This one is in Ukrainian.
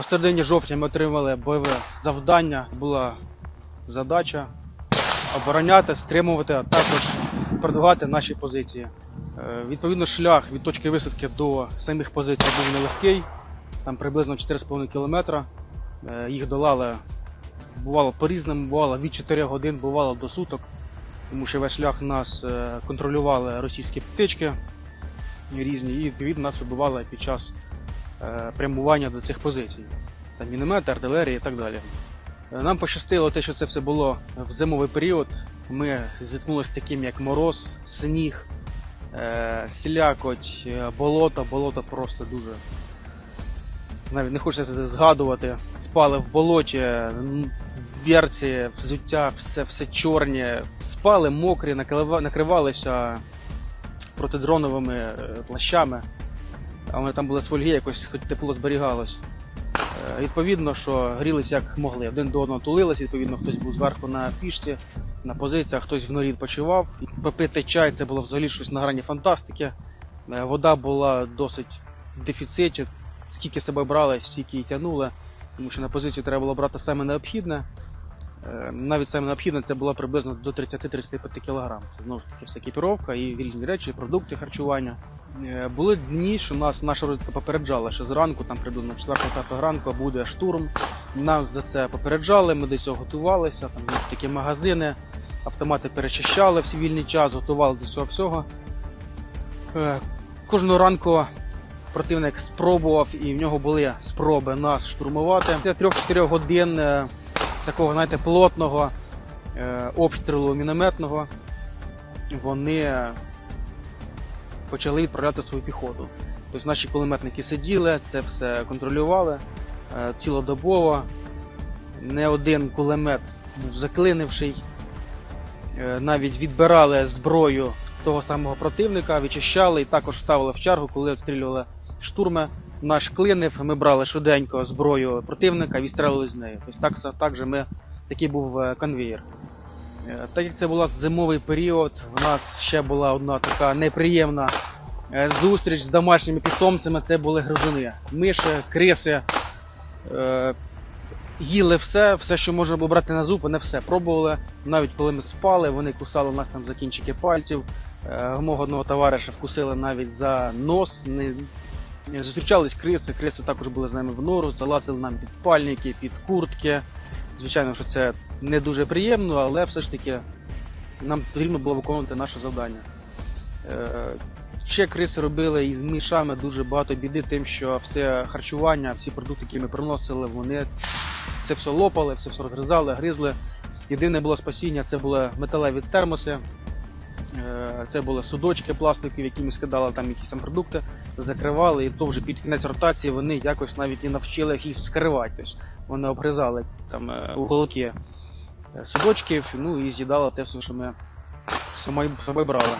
В середині жовтня ми отримали бойове завдання. Була задача обороняти, стримувати, а також продвигати наші позиції. Е, Відповідно, шлях від точки висадки до самих позицій був нелегкий, там приблизно 4,5 кілометра. Е, Їх долали бувало по-різному, бувало від 4 годин, бувало до суток, тому що весь шлях нас е, контролювали російські птички різні, і відповідно нас вибивали під час прямування до цих позицій. Там міномети, артилерія і так далі. Е, Нам пощастило те, що це все було в зимовий період. Ми зіткнулися з таким, як мороз, сніг, е, слякоть, е, болото. Болото просто дуже. Навіть не хочеться це згадувати. Спали в болоті, м, берці, взуття, все, все чорне. Спали мокрі, накривалися протидроновими е, плащами. А вони там були з фольги, якось хоч тепло зберігалось. Е, Відповідно, що грілись як могли. Один до одного тулились, відповідно, хтось був зверху на пішці, на позиціях, хтось в норі відпочивав. Попити чай це було взагалі щось на грані фантастики. Е, Вода була досить в дефіциті. Скільки себе брали, стільки і тягнули, тому що на позицію треба було брати саме необхідне. Е, Навіть саме необхідне це було приблизно до 30-35 кг. Це знову ж таки вся екіпіровка і різні речі, продукти харчування. Е, Були дні, що нас наша розвідка попереджала, що зранку, там приблизно 4-5 ранку буде штурм. Нас за це попереджали, ми до цього готувалися. Там знову ж таки магазини, автомати перечищали в вільний час, готували до цього всього. Е, Кожного ранку противник спробував, і в нього були спроби нас штурмувати. Після 3-4 годин такого, знаєте, плотного е, обстрілу мінометного вони почали відправляти свою піхоту. Тобто наші кулеметники сиділи, це все контролювали е, цілодобово. Не один кулемет був заклинивший. Е, Навіть відбирали зброю того самого противника, вичищали і також ставили в чергу, коли обстрілювали штурми. Наш клинив, ми брали швиденько зброю противника і відстрелили з нею. Тобто так, так же ми, такий був е, конвеєр. Е, Так як це був зимовий період, в нас ще була одна така неприємна е, зустріч з домашніми питомцями. Це були гризуни. Миші, криси. Їли все, все, що можна було брати на зуб, вони все пробували. Навіть коли ми спали, вони кусали нас там за кінчики пальців. Мого одного товариша вкусили навіть за нос. Не... Зустрічались криси, криси також були з нами в нору, залазили нам під спальники, під куртки. Звичайно, що це не дуже приємно, але все ж таки нам потрібно було виконувати наше завдання. Е, Ще криси робили із мішами дуже багато біди, тим, що все харчування, всі продукти, які ми приносили, вони це все лопали, все все розгризали, гризли. Єдине було спасіння це були металеві термоси, е, це були судочки пластикові, які ми скидали там якісь там продукти, закривали, і то вже під кінець ротації вони якось навіть і навчили їх вскривати. Тобто вони обгризали там е, уголки е, судочків, ну і з'їдали те все, що ми собою брали.